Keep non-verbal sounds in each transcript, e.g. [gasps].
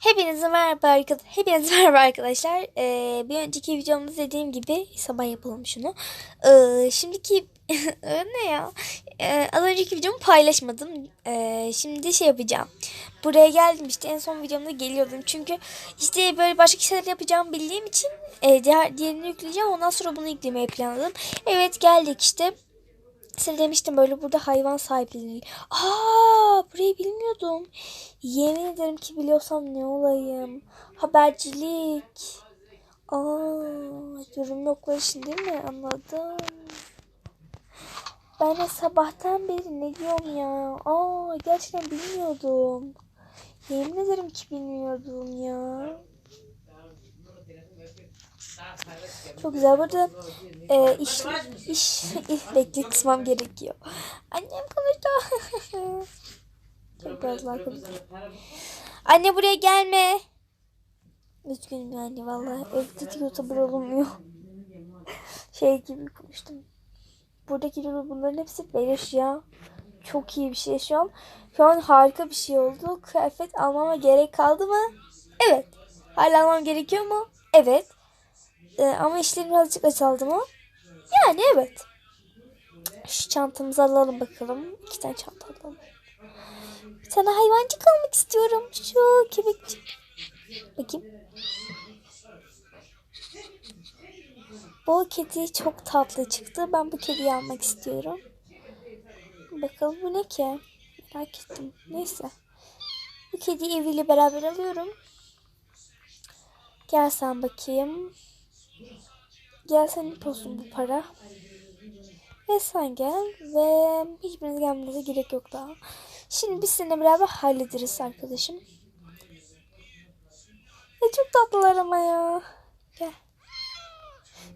Hepinize merhaba arkadaşlar. Hepinize [laughs] merhaba arkadaşlar. Ee, bir önceki videomda dediğim gibi sabah yapalım şunu. Ee, şimdiki [laughs] ne ya? Ee, az önceki videomu paylaşmadım. Ee, şimdi şey yapacağım. Buraya geldim işte en son videomda geliyordum. Çünkü işte böyle başka şeyler yapacağım bildiğim için e, diğer diğerini yükleyeceğim. Ondan sonra bunu yüklemeyi planladım. Evet geldik işte. Size demiştim böyle burada hayvan sahipleri. Aa, burayı bilmiyordum. Yemin ederim ki biliyorsam ne olayım. Habercilik. Aa, yorum yoklar için değil mi? Anladım. Ben de sabahtan beri ne diyorum ya? Aa, gerçekten bilmiyordum. Yemin ederim ki bilmiyordum ya. Çok güzel. Burada e, iş, iş, iş bekle kısmam gerekiyor. Annem konuştu. Biraz daha konuştu. Anne buraya gelme. Üzgünüm yani vallahi evde YouTuber olunmuyor. [laughs] şey gibi konuştum. Buradaki bunların hepsi beleş ya. Çok iyi bir şey şu an. Şu an harika bir şey oldu. Kıyafet almama gerek kaldı mı? Evet. Hala almam gerekiyor mu? Evet. Ee, ama işleri birazcık azaldı mı? Yani evet. Şu çantamızı alalım bakalım. İki tane çanta alalım. Bir tane hayvancık almak istiyorum. Şu köpekçik. Bakayım. Bu kedi çok tatlı çıktı. Ben bu kediyi almak istiyorum. Bakalım bu ne ki? Merak ettim. Neyse. Bu kediyi eviyle beraber alıyorum. Gel sen bakayım. Gel senin olsun bu para. Ve sen gel. Ve hiçbiriniz gelmenize gerek yok daha. Şimdi biz seninle beraber hallederiz arkadaşım. Ya çok tatlılar ama ya. Gel.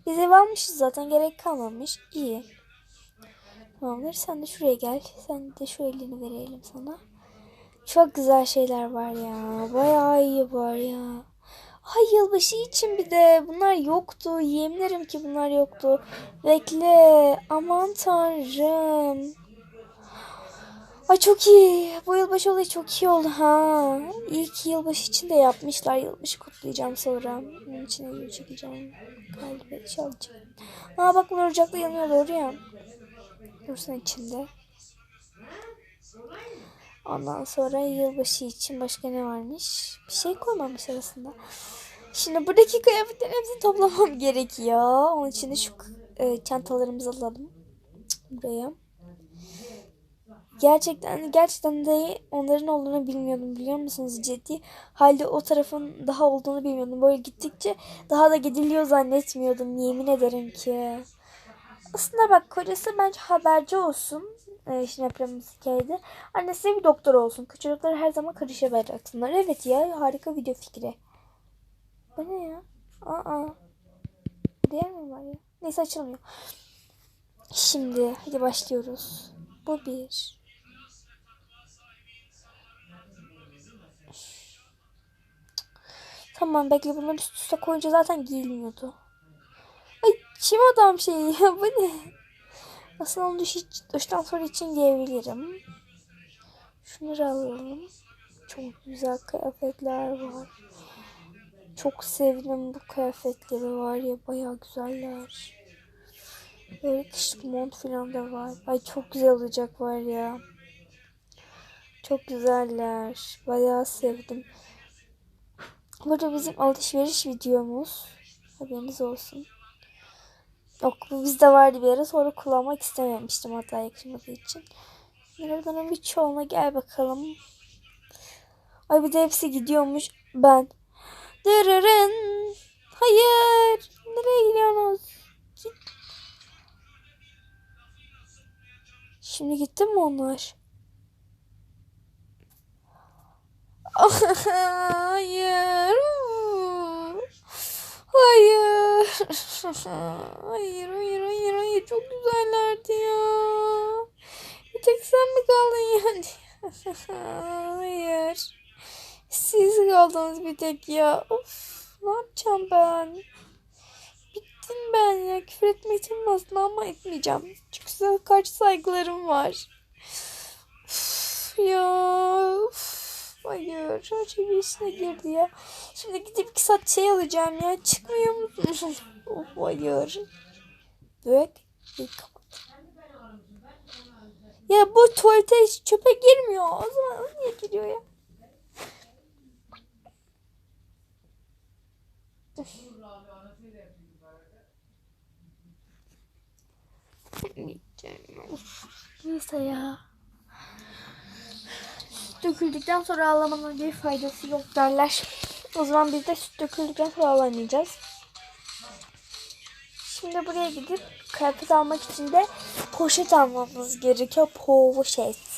Biz ev almışız zaten gerek kalmamış. İyi. Tamamdır. Sen de şuraya gel. Sen de şu elini verelim sana. Çok güzel şeyler var ya. Bayağı iyi var ya. Ay yılbaşı için bir de bunlar yoktu. Yeminlerim ki bunlar yoktu. Bekle. Aman tanrım. Ay çok iyi. Bu yılbaşı olayı çok iyi oldu ha. İyi ki yılbaşı için de yapmışlar. Yılbaşı kutlayacağım sonra. Bunun içine video çekeceğim. Galiba çalacağım. Aa bak bunlar ocakta yanıyor doğru ya. Dursun içinde. Ondan sonra yılbaşı için başka ne varmış? Bir şey koymamış arasında. Şimdi buradaki kıyafetlerin hepsini toplamam gerekiyor. Onun için de şu e, çantalarımızı alalım. Buraya. Gerçekten gerçekten de onların olduğunu bilmiyordum biliyor musunuz ciddi. Halde o tarafın daha olduğunu bilmiyordum. Böyle gittikçe daha da gidiliyor zannetmiyordum yemin ederim ki. Aslında bak kocası bence haberci olsun. Ee, şimdi yapacağımız hikayede. Annesi bir doktor olsun. Çocuklar her zaman karışabileceksinler. Evet ya harika video fikri. Bu ne ya? Aa. Diğer mi var ya? Neyse açılmıyor. Şimdi hadi başlıyoruz. Bu bir. Tamam bekle bunları üst üste koyunca zaten giyilmiyordu. Ay çim adam şeyi ya bu ne? Aslında onu duş, duştan sonra için giyebilirim. Şunları alalım. Çok güzel kıyafetler var. Çok sevdim bu kıyafetleri var ya bayağı güzeller. Böyle kışlık mont falan da var. Ay çok güzel olacak var ya. Çok güzeller. Bayağı sevdim. Burada bizim alışveriş videomuz. Haberiniz olsun. Yok bu bizde vardı bir ara sonra kullanmak istememiştim hatta yakışmadığı için. Buradan bir çoğuna gel bakalım. Ay bir de hepsi gidiyormuş. Ben. Dırırın. Hayır. Nereye gidiyorsunuz? Şimdi gitti mi onlar? [laughs] Hayır. Hayır. Hayır, hayır, hayır, hayır. Çok güzellerdi ya. Bir tek sen mi kaldın yani? [laughs] hayır. Siz kaldınız bir tek ya. Of, ne yapacağım ben? Bittim ben ya. Küfür etmek için aslında ama etmeyeceğim. Çünkü size karşı saygılarım var. Of, ya. Of. Hayır her şey birisine girdi ya. Şimdi gidip iki saat şey alacağım ya. Çıkmıyor musun? [laughs] of hayır. Börek. bir kapat. Ya bu tuvalete hiç çöpe girmiyor. O zaman niye giriyor ya? Neyse ya. Süt döküldükten sonra ağlamanın bir faydası yok derler. O zaman biz de süt döküldükten sonra ağlamayacağız. Şimdi buraya gidip kıyafet almak için de poşet almamız gerekiyor. Poşet.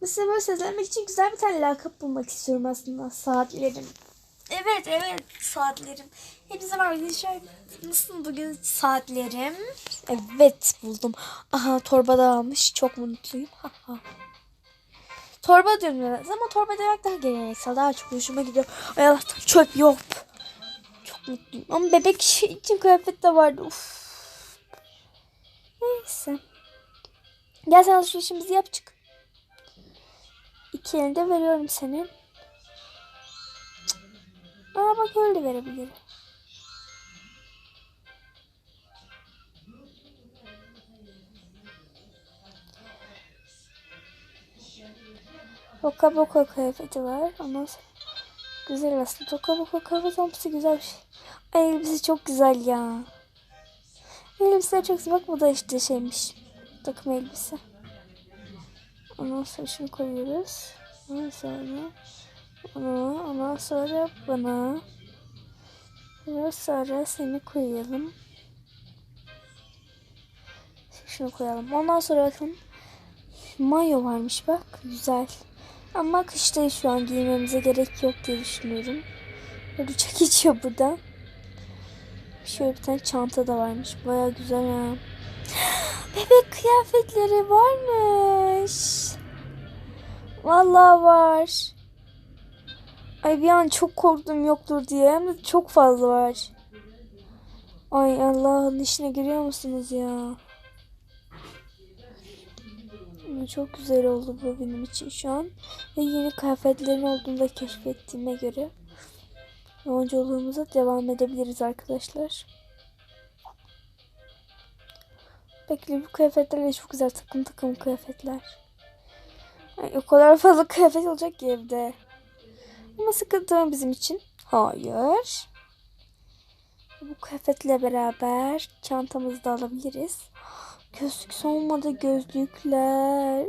Mesela böyle seslenmek için güzel bir tane lakap bulmak istiyorum aslında. Saatlerim. Evet evet saatlerim. Hepinize merhaba arkadaşlar. Nasıl bugün saatlerim? Evet buldum. Aha torba da almış. Çok mutluyum. Ha, ha. torba diyorum biraz ama torba demek daha geleneksel. Daha çok hoşuma gidiyor. Ay Allah'tan çöp yok. Çok mutluyum. Ama bebek için kıyafet de vardı. Uf. Neyse. Gel sen alışverişimizi yap çık. İki elini de veriyorum senin. Aa bak öyle verebilirim. Boka boka kıyafeti var. Ama güzel aslında. Boka boka kıyafet olması güzel bir şey. Ay elbise çok güzel ya. Elbiseler çok güzel. Bak bu da işte şeymiş. Takım elbise. Ondan sonra şunu koyuyoruz. Ondan sonra onu, ondan sonra bana. Biraz sonra seni koyalım. Şunu koyalım. Ondan sonra bakın. Mayo varmış bak. Güzel. Ama kışta şu an giymemize gerek yok diye düşünüyorum. Böyle çok içiyor burada. Şöyle bir tane çanta da varmış. Baya güzel ha. Bebek kıyafetleri varmış. Vallahi var. Ay bir an çok korktum yoktur diye. Hem de çok fazla var. Ay Allah'ın işine giriyor musunuz ya? Çok güzel oldu bu benim için şu an. Ve yeni kıyafetlerin olduğunu da keşfettiğime göre yolculuğumuza devam edebiliriz arkadaşlar. Bekle bu kıyafetler de çok güzel takım takım kıyafetler. Ay, o kadar fazla kıyafet olacak ki evde. Ama sıkıntı mı bizim için? Hayır. Bu kıyafetle beraber çantamızı da alabiliriz. Gözlük sonmadı gözlükler.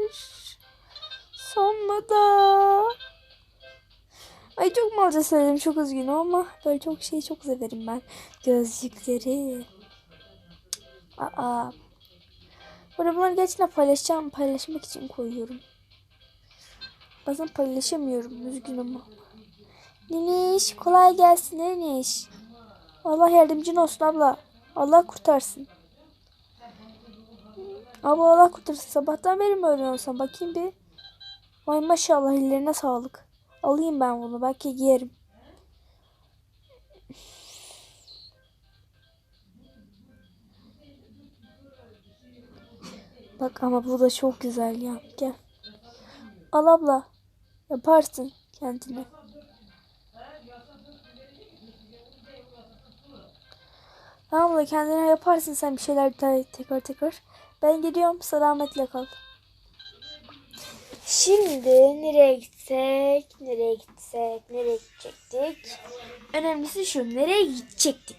Sonmadı. Ay çok malca söyledim çok üzgünüm ama böyle çok şeyi çok severim ben. Gözlükleri. Aa. Burada bunları gerçekten paylaşacağım. Paylaşmak için koyuyorum. Bazen paylaşamıyorum. Üzgünüm ama. Niniş kolay gelsin Niniş. Allah yardımcın olsun abla. Allah kurtarsın. Abla Allah kurtarsın. Sabahtan beri mi öğreniyorsun? Bakayım bir. Vay maşallah ellerine sağlık. Alayım ben bunu. Belki giyerim. Bak ama bu da çok güzel ya. Gel. Al abla. Yaparsın kendine. Tamam abla kendine yaparsın sen bir şeyler te- tekrar tekrar. Ben gidiyorum. Selametle kal. Şimdi nereye gitsek, nereye gitsek, nereye gidecektik? Önemlisi şu, nereye gidecektik?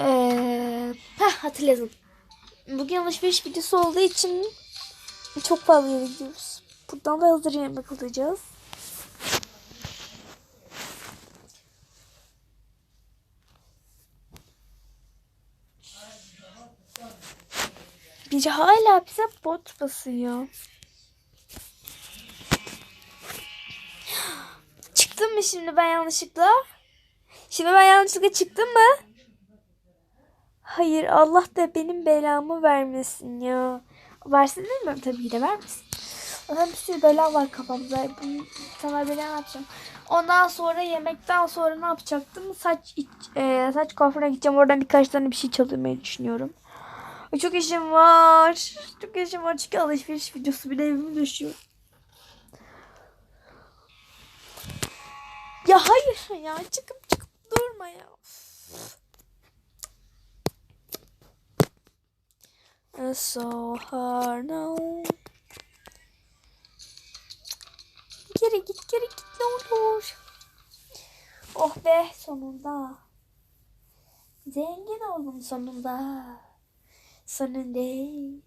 Ee, heh, hatırladım. Bugün alışveriş videosu olduğu için çok fazla yere gidiyoruz. Buradan da hazır yemek alacağız. Biri hala bize bot basıyor. [gasps] Çıktım mı şimdi ben yanlışlıkla? Şimdi ben yanlışlıkla çıktım mı? Hayır Allah da benim belamı vermesin ya. Versin bilmiyorum tabii ki de vermesin. Zaten bir sürü bela var kafamda. Bu sana bela yapacağım? Ondan sonra yemekten sonra ne yapacaktım? Saç iç- e, saç kuaförüne gideceğim. Oradan birkaç tane bir şey çalmayı düşünüyorum. Çok işim var. Çok işim var çünkü alışveriş videosu bile evime düşüyor. Ya hayır ya çıkıp çıkıp durma ya. So hard now. Geri git geri git ne olur. Oh be sonunda. Zengin oldum sonunda. Sonunda.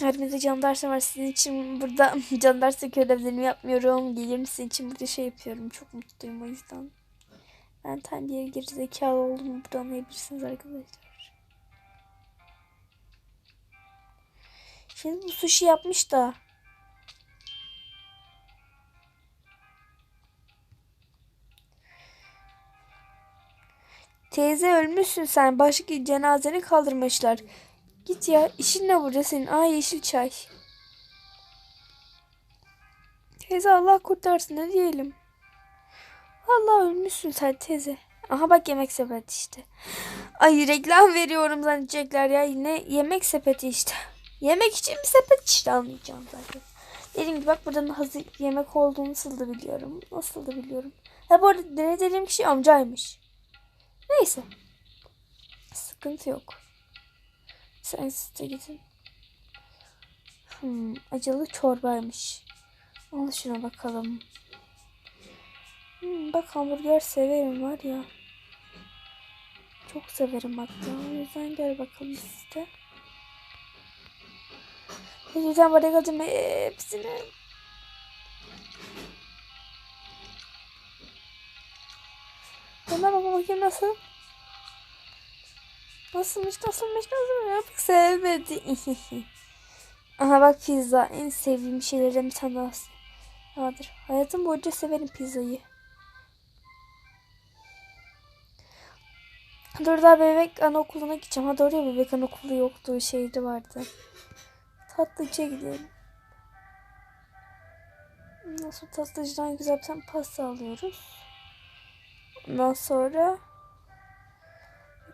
Hepinize can dersim var. Sizin için burada [laughs] can dersi görevlerimi yapmıyorum. Gelirim sizin için burada şey yapıyorum. Çok mutluyum o yüzden. Ben tam bir gerizekalı olduğumu burada anlayabilirsiniz arkadaşlar. Şimdi bu sushi yapmış da. Teyze ölmüşsün sen. Başka cenazeni kaldırmışlar. Git ya. İşin ne burada senin? Ay yeşil çay. Teyze Allah kurtarsın ne diyelim. Allah ölmüşsün sen teyze. Aha bak yemek sepeti işte. Ay reklam veriyorum zannedecekler ya. Yine yemek sepeti işte. Yemek için bir sepet işte anlayacağım zaten. Dediğim gibi bak buradan hazır yemek olduğunu nasıl da biliyorum. Nasıl da biliyorum. Ha bu arada denediğim kişi amcaymış. Neyse. Sıkıntı yok. Sen siz de gidin. Hmm, acılı çorbaymış. Al şuna bakalım. Hmm, bak hamburger severim var ya. Çok severim hatta. O yüzden gel bakalım siz de. Lütfen buraya kalacağım hepsini. Bana bak bakayım nasıl. Nasılmış nasılmış nasılmış. Pek sevmedi. [laughs] Aha bak pizza. En sevdiğim şeylerden bir tane daha vardır. Hayatım boyunca severim pizzayı. Dur daha bebek anaokuluna gideceğim. Ha doğru ya bebek anaokulu yoktu. Şeyde vardı. Tatlıcıya gidelim. Nasıl tatlıcıdan güzel bir tane pasta alıyoruz. Ondan sonra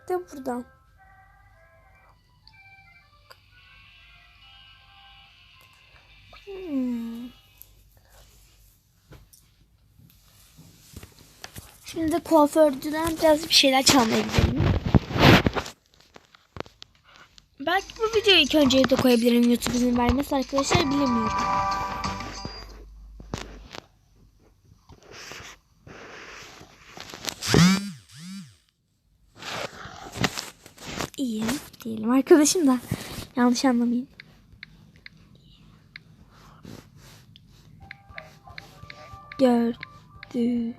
de buradan. Hmm. Şimdi de kuaförcüden biraz bir şeyler çalmaya gidelim. Belki bu videoyu ilk önce de koyabilirim YouTube izin vermesi arkadaşlar bilemiyorum. İyi diyelim arkadaşım da yanlış anlamayın. Gördü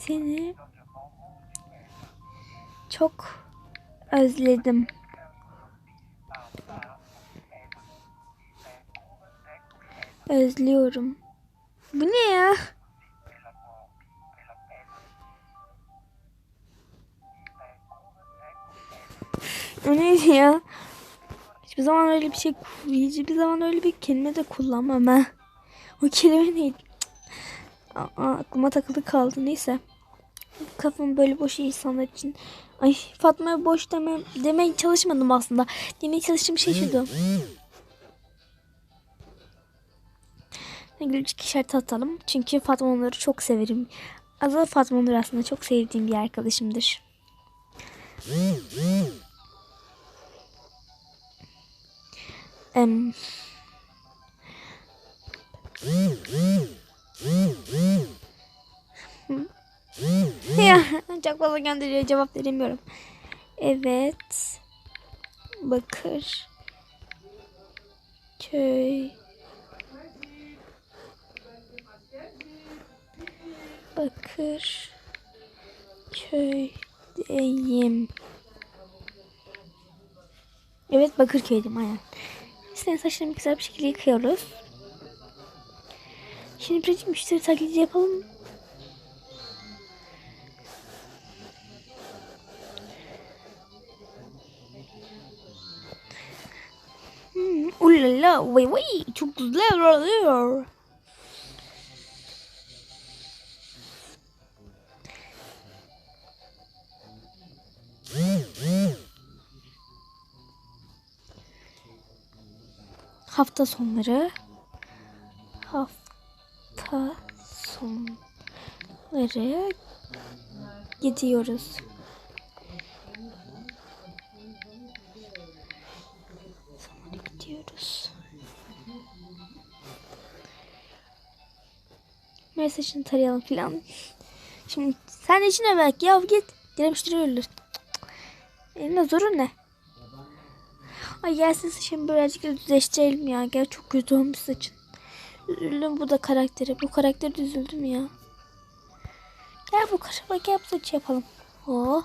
seni çok özledim. Özlüyorum. Bu ne ya? O neydi ya? Hiçbir zaman öyle bir şey, hiçbir zaman öyle bir kelime de kullanmam ha. O kelime neydi? Aa, aklıma takıldı kaldı neyse. Kafam böyle boş insanlar için. Ay Fatma'ya boş deme, demeye çalışmadım aslında. Demeye çalıştığım şey şuydu. Gülücük işareti atalım. Çünkü Fatma onları çok severim. Azal Fatma onları aslında çok sevdiğim bir arkadaşımdır. Em. Ya çok fazla gönderiyor cevap veremiyorum. Evet. Bakır. Köy. Bakır. Köydeyim. Evet Bakırköy'deyim aynen. Senin saçlarını güzel bir şekilde yıkıyoruz. Şimdi birazcık müşteri taklidi yapalım mı? Hmm, ulala, vay vay, çok güzel oluyor. hafta sonları hafta sonları gidiyoruz. Sonra gidiyoruz. Mesajını tarayalım filan. Şimdi sen içine belki ya git. Gelmiştiriyorlar. Eline zorun ne? Ay gelsin saçımı birazcık düzleştirelim ya. Gel çok kötü olmuş saçın. Üzüldüm bu da karakteri. Bu karakter üzüldüm ya. Gel bu karıma gel bu saçı yapalım. Oh.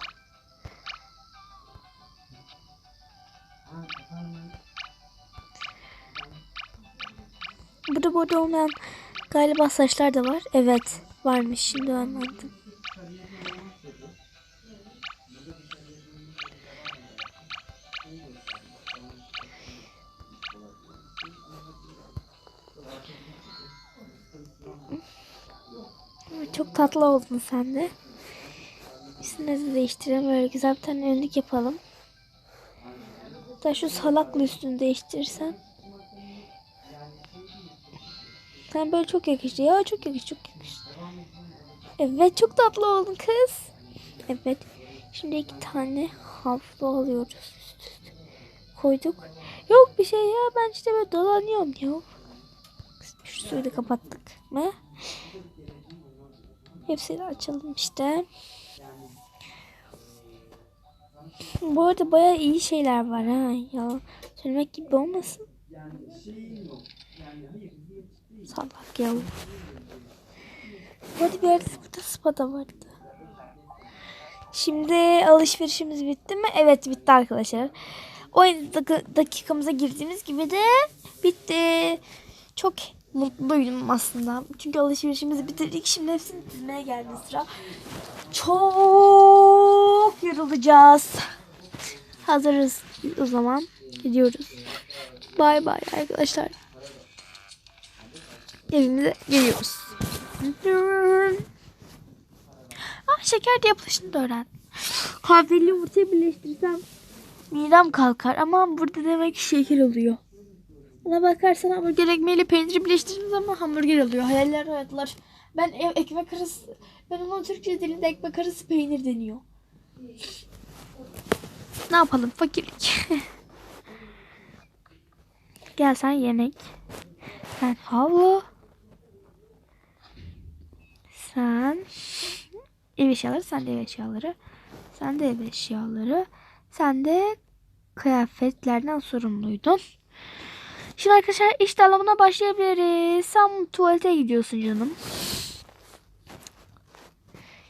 Burada burada olmayan galiba saçlar da var. Evet varmış şimdi anladım. Çok tatlı oldun sen de. Üstünü de değiştirelim. Böyle güzel bir tane önlük yapalım. Da şu salaklı üstünü değiştirirsen. Sen böyle çok yakıştı. Ya çok yakıştı. Çok yakıştı. Evet çok tatlı oldun kız. Evet. Şimdi iki tane havlu alıyoruz. Üst üste. Koyduk. Yok bir şey ya. Ben işte böyle dolanıyorum ya. Şu suyu da kapattık mı? Hepsini açalım işte. Bu arada baya iyi şeyler var ha ya. Söylemek gibi olmasın. Salak ya. Bu bir yerde burada spa da vardı. Şimdi alışverişimiz bitti mi? Evet bitti arkadaşlar. 17 dak- dakikamıza girdiğimiz gibi de bitti. Çok mutluydum aslında. Çünkü alışverişimizi bitirdik. Şimdi hepsini dizmeye geldi sıra. Çok yorulacağız. Hazırız o zaman. Gidiyoruz. Bay bay arkadaşlar. Evimize geliyoruz. Ah şeker de yapılışını da öğren. Kahveli yumurtayı birleştirsem midem kalkar ama burada demek ki şeker oluyor. Ona bakarsan hamburger ekmeğiyle peyniri birleştirdiğim zaman hamburger oluyor. Hayaller hayatlar. Ben ev ekmek arası, ben ona Türkçe dilinde ekmek arası peynir deniyor. Ne yapalım fakirlik. [laughs] Gel sen yemek. Sen havlu. Sen ev eşyaları, sen de ev eşyaları. Sen de ev eşyaları. Sen de kıyafetlerden sorumluydun. Şimdi arkadaşlar iş dağılımına başlayabiliriz. Sen tuvalete gidiyorsun canım.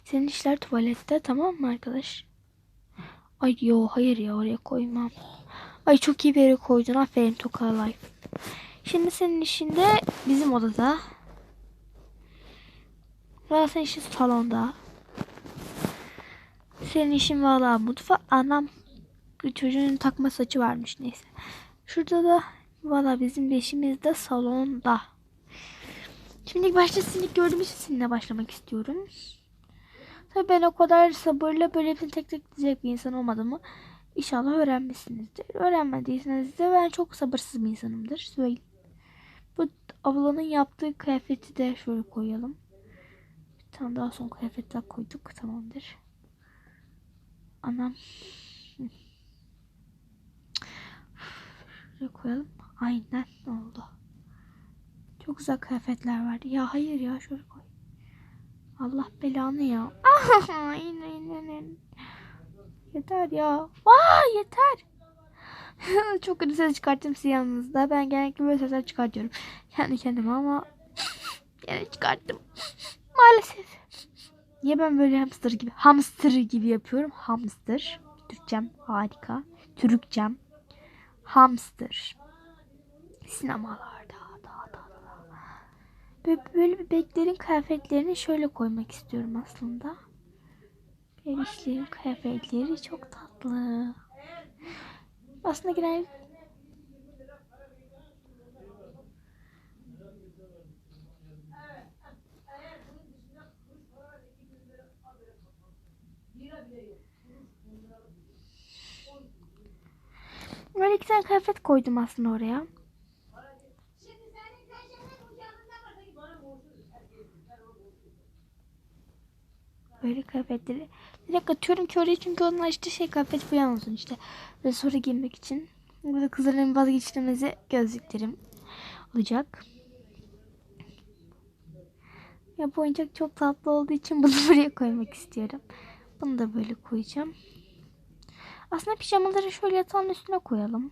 Senin işler tuvalette tamam mı arkadaş? Ay yo hayır ya oraya koymam. Ay çok iyi bir yere koydun. Aferin Toka Life. Şimdi senin işin de bizim odada. Valla senin işin salonda. Senin işin valla mutfa. Anam çocuğun takma saçı varmış neyse. Şurada da valla bizim beşimiz de salonda. Şimdi başta sizinle gördüğüm için sizinle başlamak istiyorum. Tabii ben o kadar sabırla böyle hepsini tek tek diyecek bir insan olmadığımı inşallah öğrenmişsinizdir. Öğrenmediyseniz de ben çok sabırsız bir insanımdır. Söyleyeyim. Bu ablanın yaptığı kıyafeti de şöyle koyalım. Bir tane daha son kıyafetler koyduk. Tamamdır. Anam. Şuraya koyalım. Aynen oldu. Çok güzel kıyafetler vardı. Ya hayır ya şöyle koy. Allah belanı ya. [laughs] Yeter ya. Vay yeter. [laughs] Çok kötü ses çıkarttım size yanınızda. Ben genellikle böyle sesler çıkartıyorum. Kendi kendime ama [laughs] yine çıkarttım. Maalesef. Niye ben böyle hamster gibi hamster gibi yapıyorum? Hamster. Türkçem harika. Türkçem. Hamster. Sinemalarda. Da, da, da. Böyle, böyle bebeklerin kıyafetlerini şöyle koymak istiyorum aslında. Bebişlerin kıyafetleri çok tatlı. Aslında genel Böyle iki kıyafet koydum aslında oraya. Böyle kıyafetleri. Direkt atıyorum ki oraya çünkü onlar işte şey kıyafet falan olsun işte. Ve sonra giymek için. Burada kızların vazgeçilmezi gözlüklerim olacak. Ya bu oyuncak çok tatlı olduğu için bunu [laughs] buraya koymak istiyorum. Bunu da böyle koyacağım. Aslında pijamaları şöyle yatağın üstüne koyalım.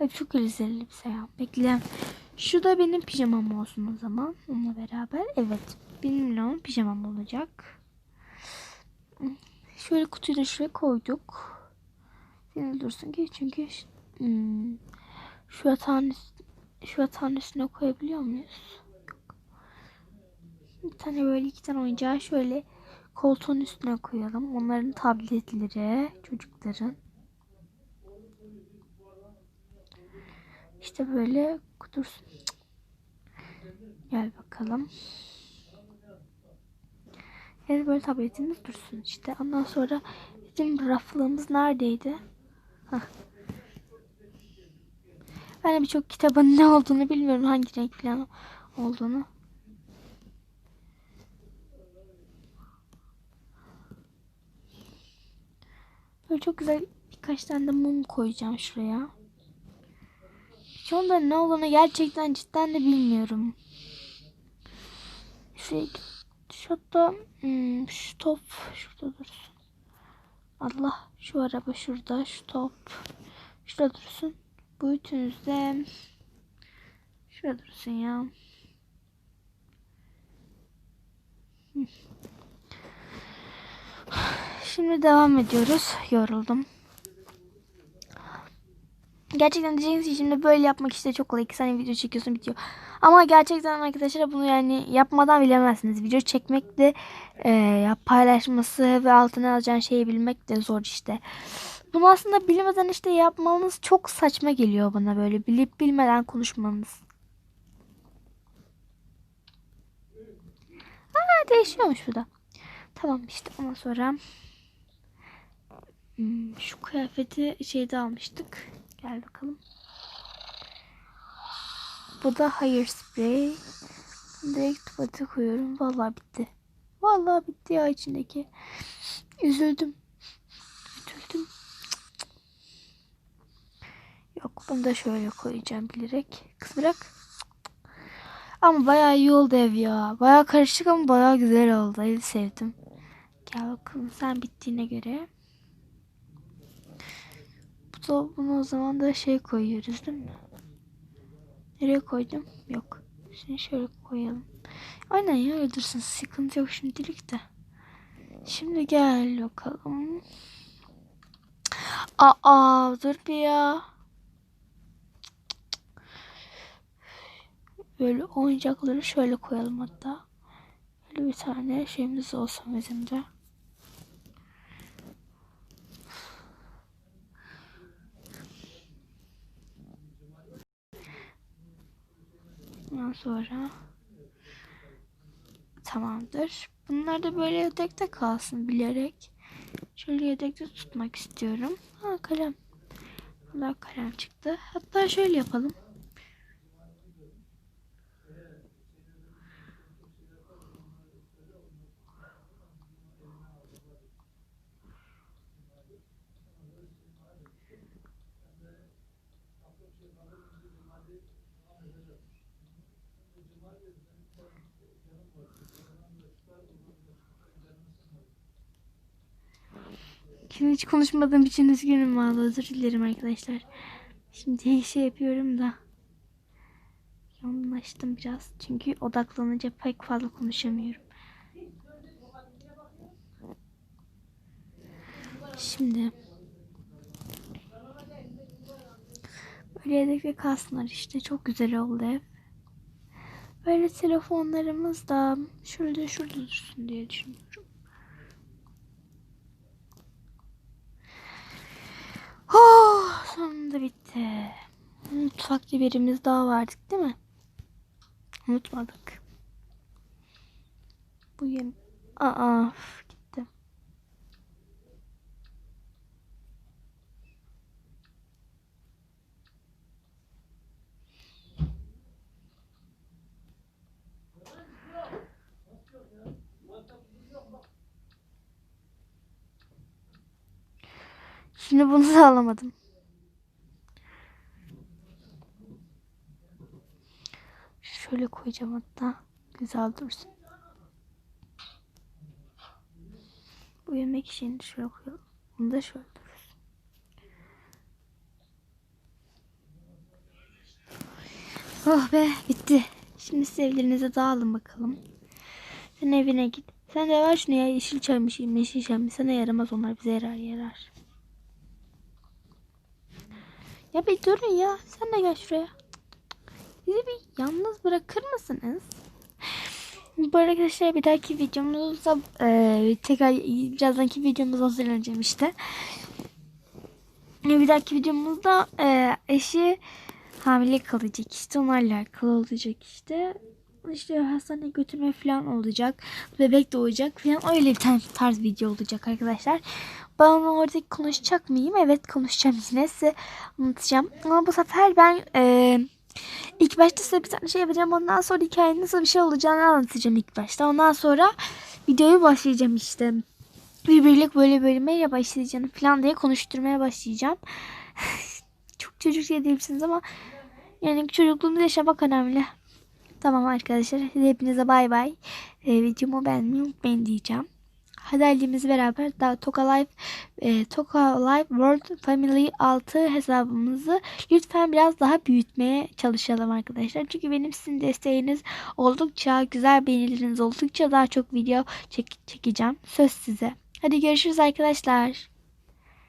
Ay çok güzel elbise ya. Bekleyen. Şu da benim pijamam olsun o zaman. Onunla beraber. Evet. Benim Leon pijamam olacak. Şöyle kutuyu da şuraya koyduk. Senin dursun ki çünkü hmm, şu yatağın şu yatağın üstüne koyabiliyor muyuz? Yok. Bir tane böyle iki tane oyuncağı şöyle koltuğun üstüne koyalım. Onların tabletleri, çocukların. İşte böyle dursun. Gel bakalım. Evet böyle tabletimiz dursun işte. Ondan sonra bizim raflığımız neredeydi? Hah. Ben de birçok kitabın ne olduğunu bilmiyorum. Hangi renk falan olduğunu. Böyle çok güzel birkaç tane de mum koyacağım şuraya. Şu ne olduğunu gerçekten cidden de bilmiyorum. Şuraya şu hatta hmm, şu top şurada dursun. Allah şu araba şurada şu top şurada dursun. Bu ütünüzde şurada dursun ya. Şimdi devam ediyoruz. Yoruldum. Gerçekten diyeceğiniz ki şimdi böyle yapmak işte çok kolay. İki saniye video çekiyorsun bitiyor. Ama gerçekten arkadaşlar bunu yani yapmadan bilemezsiniz. Video çekmek de e, paylaşması ve altına alacağın şeyi bilmek de zor işte. Bunu aslında bilmeden işte yapmanız çok saçma geliyor bana böyle. Bilip bilmeden konuşmanız. Aa değişiyormuş bu da. Tamam işte ondan sonra hmm, şu kıyafeti şeyde almıştık. Gel bakalım. Bu da hayır sprey. Direkt tuvalete koyuyorum. Vallahi bitti. Vallahi bitti ya içindeki. Üzüldüm. Üzüldüm. Yok bunu da şöyle koyacağım bilerek. Kız bırak. Ama bayağı iyi oldu ev ya. Bayağı karışık ama bayağı güzel oldu. Evi sevdim. Gel bakalım sen bittiğine göre. Bu da bunu o zaman da şey koyuyoruz değil mi? Nereye koydum? Yok. Şimdi şöyle koyalım. Aynen ya dursun. Sıkıntı yok şimdilik de. Şimdi gel bakalım. Aa dur bir ya. Böyle oyuncakları şöyle koyalım hatta. Böyle bir tane şeyimiz olsun bizim de. Ondan sonra tamamdır. Bunlar da böyle yedekte kalsın bilerek. Şöyle yedekte tutmak istiyorum. Ha kalem. Bunlar kalem çıktı. Hatta şöyle yapalım. Şimdi hiç konuşmadığım için üzgünüm valla özür dilerim arkadaşlar. Şimdi şey yapıyorum da. Yoğunlaştım biraz. Çünkü odaklanınca pek fazla konuşamıyorum. Şimdi böyle yedekte kalsınlar işte. Çok güzel oldu ev. Böyle telefonlarımız da şurada şurada dursun diye düşünüyorum. Tam da bitti. Hmm, Mutfak biberimiz daha verdik değil mi? Unutmadık. Bu yeni... Aa gitti. Şimdi bunu da alamadım. Şöyle koyacağım hatta. Güzel dursun. Bu yemek için şöyle koyalım. Bunu da şöyle dursun. Oh be bitti. Şimdi siz evlerinize dağılın bakalım. Sen evine git. Sen de ver şunu ya yeşil çaymış, yeşil çaymış. Sana yaramaz onlar bize yarar yarar. Ya bir durun ya. Sen de gel şuraya. Bizi bir yalnız bırakır mısınız? Bu arkadaşlar bir dahaki videomuzda e, tekrar birazdanki videomuz hazırlanacağım işte. Bir dahaki videomuzda e, eşi hamile kalacak işte onlarla alakalı olacak işte. İşte hastaneye götürme falan olacak. Bebek doğacak falan öyle bir tane tarz video olacak arkadaşlar. Ben onu orada konuşacak mıyım? Evet konuşacağım yine size anlatacağım. Ama bu sefer ben e, ilk başta size bir tane şey yapacağım. Ondan sonra hikayenin nasıl bir şey olacağını anlatacağım ilk başta. Ondan sonra videoyu başlayacağım işte. Bir birlik böyle bölmeye başlayacağım falan diye konuşturmaya başlayacağım. [laughs] Çok çocuk şey değilsiniz ama yani çocukluğumu yaşamak önemli. Tamam arkadaşlar. Hepinize bay bay. Ee, videomu beğenmeyi unutmayın diyeceğim. Hadi beraber daha Toka Life, e, Toka Life World Family 6 hesabımızı lütfen biraz daha büyütmeye çalışalım arkadaşlar. Çünkü benim sizin desteğiniz oldukça güzel beğenileriniz oldukça daha çok video çek çekeceğim. Söz size. Hadi görüşürüz arkadaşlar.